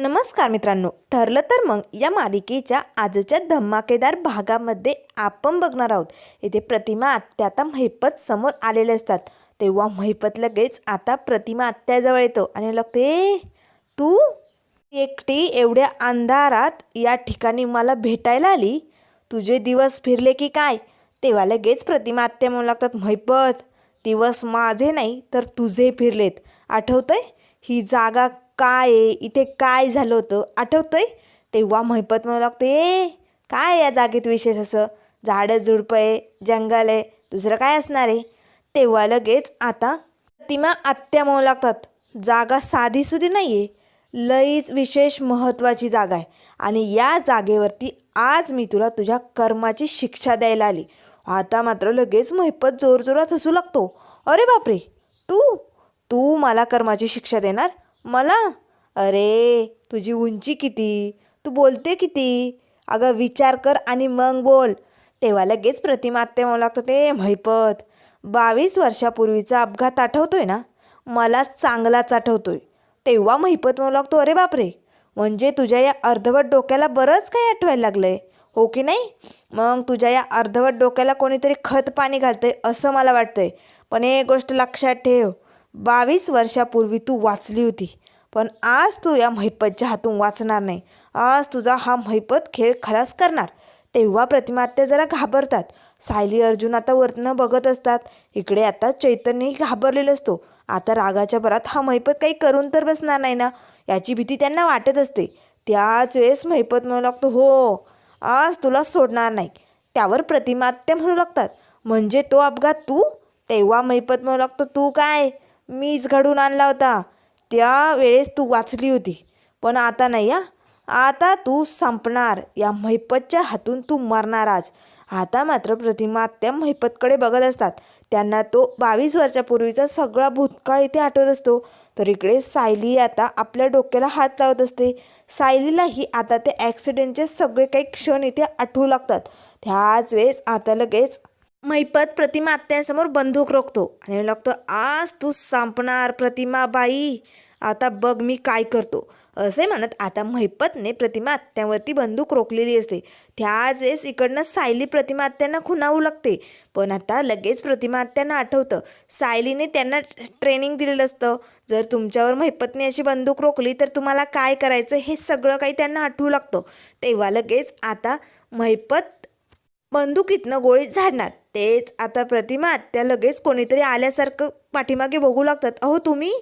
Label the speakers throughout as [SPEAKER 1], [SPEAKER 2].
[SPEAKER 1] नमस्कार मित्रांनो. ठरलं तर मग या मालिकेच्या आजच्या धमाकेदार भागामध्ये आपण बघणार आहोत. इथे प्रतिमा आत्या आता महिपत समोर आलेले असतात. तेव्हा महिपत लगेच आता प्रतिमा आत्याजवळ येतो आणि लागते तू एकटी एवढ्या अंधारात या ठिकाणी मला भेटायला आली? तुझे दिवस फिरले की काय? तेव्हा लगेच प्रतिमा आत्या म्हणू लागतात महिपत दिवस माझे नाही तर तुझे फिरलेत. आठवतंय? ही जागा काय आहे? इथे काय झालं होतं? आठवतंय? तेव्हा महिपत म्हणू लागतो ए काय या जागेत विशेष असं? झाडं झुडपं आहे जंगल आहे दुसरं काय असणार आहे? तेव्हा लगेच आता प्रतिमा आत्या म्हणू लागतात जागा साधीसुधी नाही आहे लईच विशेष महत्त्वाची जागा आहे. आणि या जागेवरती आज मी तुला तुझ्या कर्माची शिक्षा द्यायला आली. आता मात्र लगेच महिपत जोरजोरात हसू लागतो अरे बापरे! तू? तू मला कर्माची शिक्षा देणार? मला? अरे तुझी उंची किती? तू बोलते किती? अगं विचार कर आणि मग बोल. तेव्हा लगेच प्रतिमा आत्ते म्हणू लागतं ते महिपत बावीस वर्षापूर्वीचा अपघात आठवतोय ना? मला चांगलाच आठवतोय. तेव्हा महिपत म्हणू लागतो अरे बापरे! म्हणजे तुझ्या या अर्धवट डोक्याला बरंच काही आठवायला लागलं आहे हो की नाही? मग तुझ्या या अर्धवट डोक्याला कोणीतरी खत पाणी घालतंय असं मला वाटतंय. पण एक गोष्ट लक्षात ठेव बावीस वर्षापूर्वी तू वाचली होती. पण आज तू या महिपतच्या हातून वाचणार नाही. आज तुझा हा महिपत खेळ खलास करणार. तेव्हा प्रतिमात्या जरा घाबरतात. सायली अर्जुन आता वरनं बघत असतात. इकडे आता चैतन्यही घाबरलेला असतो. आता रागाच्या भरात हा महिपत काही करून तर बसणार नाही ना? याची भीती त्यांना वाटत असते. त्याच वेळेस महिपत म्हणू लागतो हो आज तुला सोडणार नाही. त्यावर प्रतिमात्या म्हणू लागतात म्हणजे तो अपघात तू? तेव्हा महिपत म्हणू लागतो तू काय? मीच घडून आणला होता. त्या वेळेस तू वाचली होती. पण आता नाही हा? आता तू संपणार. या महिपतच्या हातून तू मरणार आज. आता मात्र प्रतिमा त्या महिपतकडे बघत असतात. त्यांना तो बावीस वर्षापूर्वीचा सगळा भूतकाळ इथे आठवत असतो. तर इकडे सायली आता आपल्या डोक्याला हात लावत असते. सायलीलाही आता ते ॲक्सिडेंटचे सगळे काही क्षण इथे आठवू लागतात. त्याच वेळेस आता लगेच मैपत प्रतिमा आत्यांसमोर बंदूक रोखतो. आणि लागतो आज तू संपणार प्रतिमा बाई. आता बघ मी काय करतो. असे म्हणत आता महिपतने प्रतिमा आत्यावरती बंदूक रोखलेली असते. त्याच वेळेस इकडनं सायली प्रतिमा आत्यांना खुणावू लागते. पण आता लगेच प्रतिमा आत्यांना आठवतं. सायलीने त्यांना ट्रेनिंग दिलेलं असतं. जर तुमच्यावर महिपतने अशी बंदूक रोखली तर तुम्हाला काय करायचं हे सगळं काही त्यांना आठवू लागतं. तेव्हा लगेच आता महिपत बंदुकीतनं गोळी झाडणार. तेच आता प्रतिमा त्या लगेच कोणीतरी आल्यासारखं पाठीमागे बघू लागतात. अहो तुम्ही?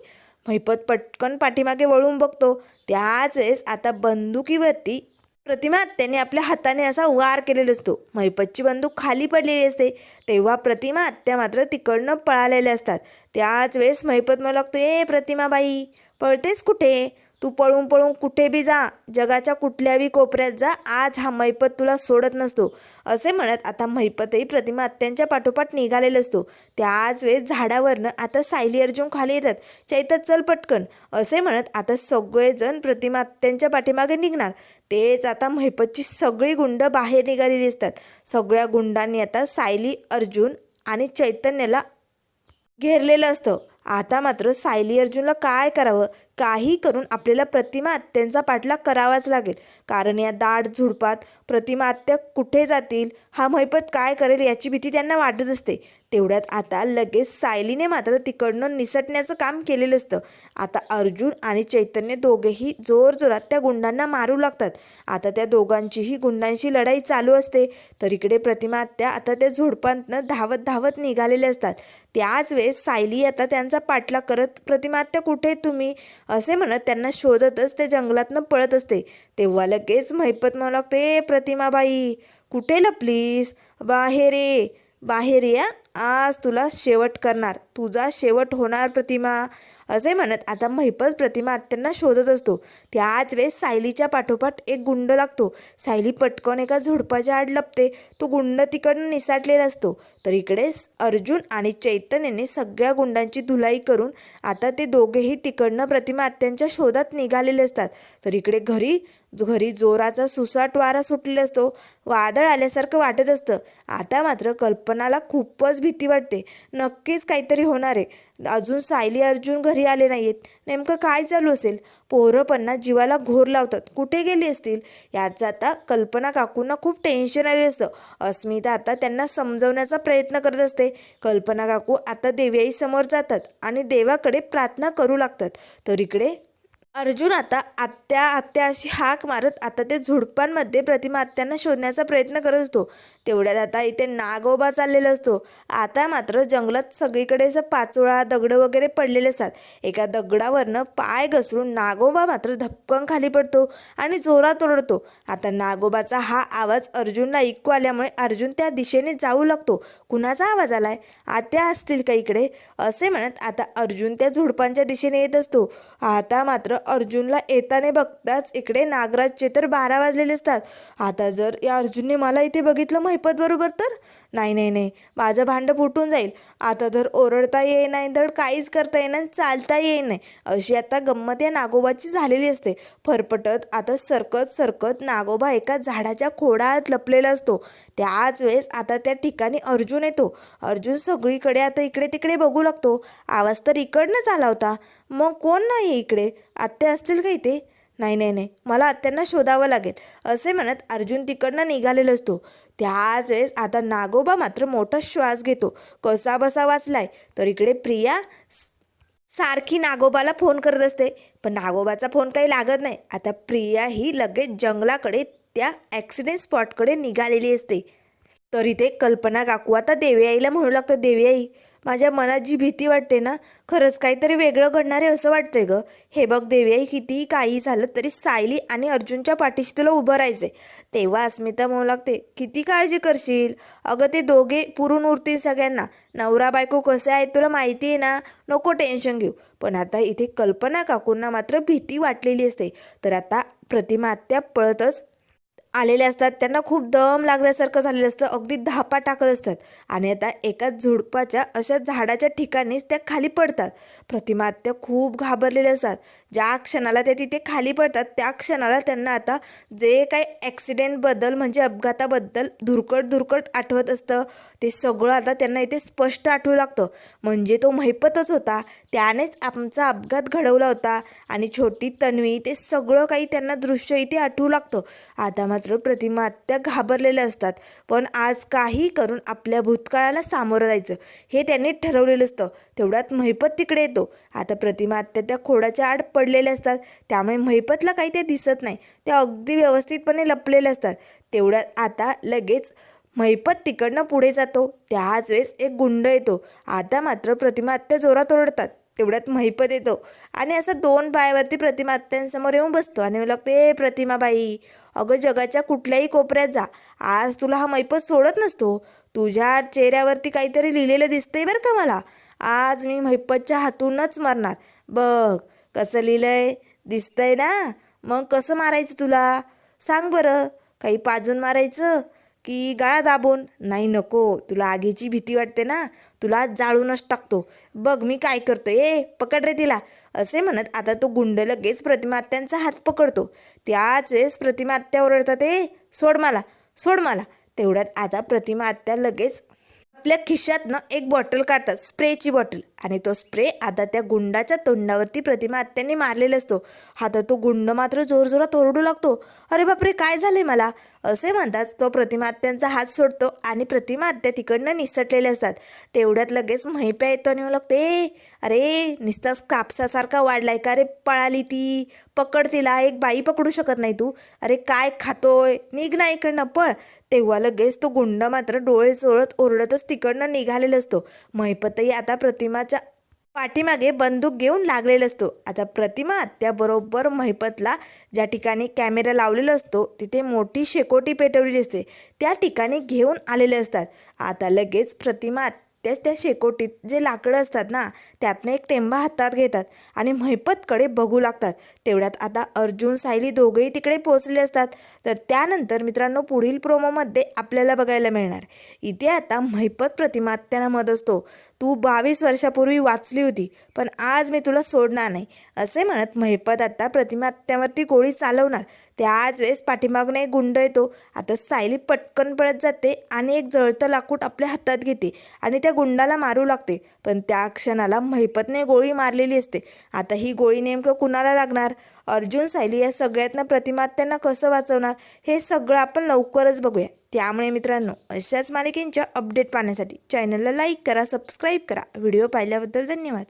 [SPEAKER 1] महिपत पटकन पाठीमागे वळून बघतो. त्याच वेळेस आता बंदुकीवरती प्रतिमा त्याने आपल्या हाताने असा वार केलेला असतो. महिपतची बंदूक खाली पडलेली असते. तेव्हा प्रतिमा आत्या मात्र तिकडनं पळालेल्या असतात. त्याच वेळेस महिपत मला लागतो ए प्रतिमाबाई पळतेस कुठे? तू पळून पळून कुठे बी जा जगाच्या कुठल्याही कोपऱ्यात जा आज हा मैपत तुला सोडत नसतो. असे म्हणत आता मैपतही प्रतिमा आत्यांच्या पाठोपाठ निघालेला असतो. त्याच वेळेस झाडावरनं आता सायली अर्जुन खाली येतात. चैतत चल पटकन. असे म्हणत आता सगळेजण प्रतिमा आत्यांच्या पाठीमागे निघणार. तेच आता महिपतची सगळी गुंड बाहेर निघालेली असतात. सगळ्या गुंडांनी आता सायली अर्जुन आणि चैतन्याला घेरलेलं असतं. आता मात्र सायली अर्जुनला काय करावं? काही करून आपल्याला प्रतिमा आत्यांचा पाठलाग करावाच लागेल. कारण या दाट झुडपात प्रतिमा आत्या कुठे जातील हा महिपत काय करेल याची भीती त्यांना वाटत असते. तेवढ्यात आता लगेच सायलीने मात्र तिकडनं निसटण्याचं काम केलेलं असतं. आता अर्जुन आणि चैतन्य दोघेही जोरजोरात त्या गुंडांना मारू लागतात. आता त्या दोघांचीही गुंडांशी लढाई चालू असते. तर इकडे प्रतिमा आत्या आता त्या झुडपांतनं धावत धावत निघालेले असतात. त्याच वेळेस सायली आता त्यांचा पाठलाग करत प्रतिमा आत्या कुठे तुम्ही? असे म्हणत त्यांना शोधतच ते जंगलातनं पळत असते. तेव्हा लगेच महिपत म्हणू लागते प्रतिमाबाई कुठे लपलीस? बाहेर ये बाहेर या आज तुला शेवट करणार. तुझा शेवट होणार प्रतिमा. असे म्हणत आता महिपत प्रतिमा आत्यांना शोधत असतो. त्याच वेळेस सायलीच्या पाठोपाठ एक गुंड लागतो. सायली पटकन एका झुडपाच्या आड लपते. तो गुंड तिकडनं निसाटलेला असतो. तर इकडे अर्जुन आणि चैतन्यने सगळ्या गुंडांची धुलाई करून आता ते दोघेही तिकडनं प्रतिमा आत्यांच्या शोधात निघालेले असतात. तर इकडे घरी घरी जोराचा सुसाट वारा सुटलेला असतो. वादळ आल्यासारखं वाटत असतं. आता मात्र कल्पनाला खूपच भीती वाटते. नक्कीच काहीतरी होणार आहे. अजून सायली अर्जुन घरी आले नाहीत नेमकं काय चालू असेल? पोरं पन्ना जीवाला घोर लावतात. कुठे गेली असतील? याचं आता कल्पना काकूंना खूप टेन्शन आले असतं. अस्मिता आता त्यांना समजवण्याचा प्रयत्न करत असते. कल्पना काकू आता देव्याई समोर जातात आणि देवाकडे प्रार्थना करू लागतात. तर इकडे अर्जुन आता आत्या आत्या अशी हाक मारत आता ते झुडपांमध्ये प्रतिमा आत्यांना शोधण्याचा प्रयत्न करत असतो. तेवढ्यात आता इथे नागोबा चाललेला असतो. आता मात्र जंगलात सगळीकडे असं पाचोळा दगडं वगैरे पडलेले असतात. एका दगडावरनं पाय घसरून नागोबा मात्र धपकन खाली पडतो आणि जोरात ओरडतो. आता नागोबाचा हा आवाज अर्जुनला ऐकू आल्यामुळे अर्जुन त्या दिशेने जाऊ लागतो. कुणाचा आवाज आलाय? आत्या असतील का इकडे? असे म्हणत आता अर्जुन त्या झुडपांच्या दिशेने येत असतो. आता मात्र अर्जुनला येताने बघताच इकडे नागराजचे तर बारा वाजलेले असतात. आता जर या अर्जुनने मला इथे बघितलं महिपत बरोबर तर? नाही नाही नाही. माझं भांडं फुटून जाईल. आता तर ओरडता येई नाही धड काहीच करता येईना चालता येई नाही अशी आता गंमत या नागोबाची झालेली असते. फरफटत आता सरकत सरकत नागोबा एका झाडाच्या खोडात लपलेला असतो. त्याच वेळेस आता त्या ठिकाणी अर्जुन येतो. अर्जुन सगळीकडे आता इकडे तिकडे बघू लागतो. आवाज तर इकडनंच आला होता. मग कोण नाही आहे इकडे? आत्या असतील का इथे? नाही नाही नाही. मला आत्यांना शोधावं लागेल. असे म्हणत अर्जुन तिकडनं निघालेला असतो. त्याच वेळेस आता नागोबा मात्र मोठा श्वास घेतो. कसा बसा वाचलाय. तर इकडे प्रिया सारखी नागोबाला फोन करत असते. पण नागोबाचा फोन काही लागत नाही. आता प्रिया ही लगेच जंगलाकडे त्या ॲक्सिडेंट स्पॉटकडे निघालेली असते. तर इथे कल्पना काकू. आता देवी आईला म्हणू लागतं देवी आई माझ्या मनात जी भीती वाटते ना खरंच काहीतरी वेगळं घडणार आहे असं वाटतंय ग. हे बघ देवी आई कितीही काही झालं तरी सायली आणि अर्जुनच्या पाठीशी तुला उभं राहायचंय. तेव्हा अस्मिता म्हणू लागते किती काळजी करशील? अगं ते दोघे पुरून उरतील सगळ्यांना. नवरा बायको कसे आहेत तुला माहिती आहे ना? नको टेन्शन घेऊ. पण आता इथे कल्पना काकूंना मात्र भीती वाटलेली असते. तर आता प्रतिमा आत्या पळतच आलेले असतात त्यांना खूप दम लागल्यासारखं झालेलं असतं अगदी धापा टाकत असतात. आणि आता एका झुडपाच्या अशा झाडाच्या ठिकाणीच त्या खाली पडतात. प्रतिमा त्या खूप घाबरलेले असतात. ज्या क्षणाला त्या तिथे खाली पडतात त्या क्षणाला त्यांना आता जे काही ॲक्सिडेंटबद्दल म्हणजे अपघाताबद्दल धुरकट धुरकट आठवत असतं. ते सगळं आता त्यांना इथे स्पष्ट आठवू लागतं. म्हणजे तो महिपतच होता. त्यानेच आमचा अपघात घडवला होता. आणि छोटी तन्वी ते सगळं काही त्यांना दृश्य इथे आठवू लागतं. आता मात्र प्रतिमा आत्या घाबरलेल्या असतात. पण आज काही करून आपल्या भूतकाळाला सामोरं जायचं हे त्यांनी ठरवलेलं असतं. तेवढ्यात महिपत तिकडे येतो. आता प्रतिमा आत्या त्या खोडाच्या आड पडलेल्या असतात. त्यामुळे महिपतला काही ते दिसत नाही. ते अगदी व्यवस्थितपणे लपलेल्या असतात. तेवढ्यात आता लगेच महिपत तिकडनं पुढे जातो. त्याच वेळेस एक गुंड येतो. आता मात्र प्रतिमा आत्या जोरात ओरडतात. तेवढ्यात महिपत येतो. आणि असं दोन पायावरती प्रतिमा आत्यांसमोर येऊन बसतो. आणि मला लागते ए प्रतिमाबाई अगं जगाच्या कुठल्याही कोपऱ्यात जा. आज तुला हा मैपत सोडत नसतो. तुझ्या चेहऱ्यावरती काहीतरी लिहिलेलं दिसतंय बरं का मला. आज मी मैपतच्या हातूनच मरणार. बघ कसं लिहिलंय? दिसतंय ना? मग कसं मारायचं तुला? सांग बरं. काही पाजून मारायचं? की गळा दाबून नाही नको तुला आगीची भीती वाटते ना तुला जाळूनच टाकतो. बघ मी काय करतो ए पकड रे तिला. असे म्हणत आता तो गुंड लगेच प्रतिमात्यांचा हात पकडतो. त्याच वेळेस प्रतिमा आत्या ओरडतात ए सोड मला सोड मला. तेवढ्यात आता प्रतिमा आत्या लगेच आपल्या खिशातनं एक बॉटल काढतात स्प्रेची बॉटल. आणि तो स्प्रे आता त्या गुंडाच्या तोंडावरती प्रतिमा आत्यांनी मारलेला असतो. आता तो गुंड मात्र जोरजोरात ओरडू लागतो. अरे बापरे काय झाले मला? असे म्हणताच तो प्रतिमा आत्यांचा हात सोडतो आणि प्रतिमा आत्या तिकडनं निसटलेले असतात. तेवढ्यात लगेच म्हैप्या येतो आणि लागते अरे निस्ताच कापसासारखा वाढलाय का अरे पळाली ती? पकड तिला एक बाई पकडू शकत नाही तू. अरे काय खातोय? निघ ना इकडनं पळ. तेव्हा लगेच तो गुंड मात्र डोळे चोळत ओरडतच तिकडनं निघालेला असतो. महिपतही आता प्रतिमा पाठीमागे बंदूक घेऊन लागलेला असतो. आता प्रतिमा त्याबरोबर महिपतला ज्या ठिकाणी कॅमेरा लावलेला असतो तिथे मोठी शेकोटी पेटवलेली असते. त्या ठिकाणी घेऊन आलेले असतात. आता लगेच प्रतिमा त्याच त्या शेकोटीत जे लाकडं असतात ना त्यातनं एक टेंबा हातात घेतात आणि म्हैपतकडे बघू लागतात. तेवढ्यात आता अर्जुन सायली दोघंही तिकडे पोहोचले असतात. तर त्यानंतर मित्रांनो पुढील प्रोमोमध्ये आपल्याला बघायला मिळणार. इथे आता मैपत प्रतिमा त्यांना मत असतो. तू बावीस वर्षापूर्वी वाचली होती पण आज मी तुला सोडणार नाही. असे म्हणत महिपत आता प्रतिमा आत्यावरती गोळी चालवणार. त्याच वेळेस पाठीमागून एक गुंड येतो. आता सायली पटकन पळत जाते आणि एक जळतं लाकूड आपल्या हातात घेते आणि त्या गुंडाला मारू लागते. पण त्या क्षणाला महिपतने गोळी मारलेली असते. आता ही गोळी नेमकं कुणाला लागणार? अर्जुन सायली या सगळ्यातनं प्रतिमा त्यांना कसं वाचवणार? हे सगळं आपण लवकरच बघूया. त्यामुळे मित्रांनो अशाच मालिकेंच्या अपडेट पाहण्यासाठी चॅनलला लाईक करा सबस्क्राईब करा. व्हिडिओ पाहिल्याबद्दल धन्यवाद.